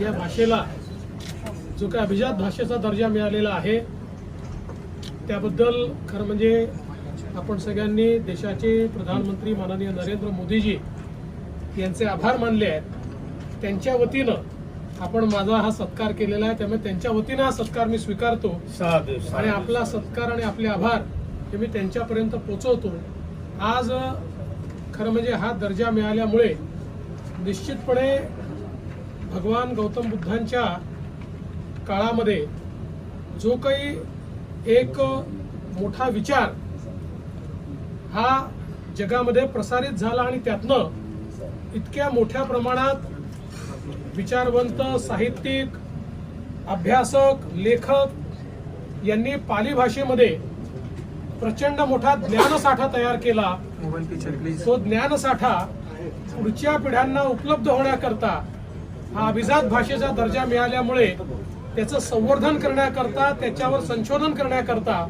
या भाषेला जो काही अभिजात भाषेचा दर्जा मिळालेला आहे त्याबद्दल खरं म्हणजे आपण सगळ्यांनी देशाचे प्रधानमंत्री माननीय नरेंद्र मोदीजी यांचे आभार मानले आहेत. त्यांच्या वतीनं आपण माझा हा सत्कार केलेला आहे. त्यामुळे त्यांच्या वतीनं हा सत्कार मी स्वीकारतो. आणि आपला सत्कार आणि आपले आभार हे मी त्यांच्यापर्यंत पोचवतो. आज खरं म्हणजे हा दर्जा मिळाल्यामुळे निश्चितपणे भगवान गौतम बुद्धांच्या काळामध्ये जो काही एक मोठा विचार हा जगामध्ये प्रसारित झाला आणि त्यातनं इतक्या मोठ्या प्रमाणात विचारवंत साहित्यिक अभ्यासक लेखक यांनी पाली भाषेमध्ये प्रचंड मोठा ज्ञानसाठा तयार केला. तो ज्ञानसाठा पुढच्या पिढ्यांना उपलब्ध होण्याकरता हा अभिजात भाषेचा दर्जा मिळाल्यामुळे त्याचं संवर्धन करण्याकरता त्याच्यावर संशोधन करण्याकरता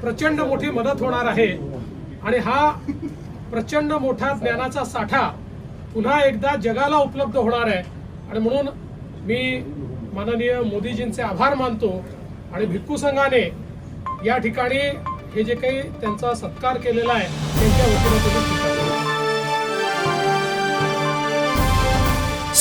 प्रचंड मोठी मदत होणार आहे. आणि हा प्रचंड मोठा ज्ञानाचा साठा पुन्हा एकदा जगाला उपलब्ध होणार आहे. आणि म्हणून मी माननीय मोदीजींचे आभार मानतो आणि भिक्खू संघाने या ठिकाणी हे जे काही त्यांचा सत्कार केलेला आहे त्यांच्या वतीने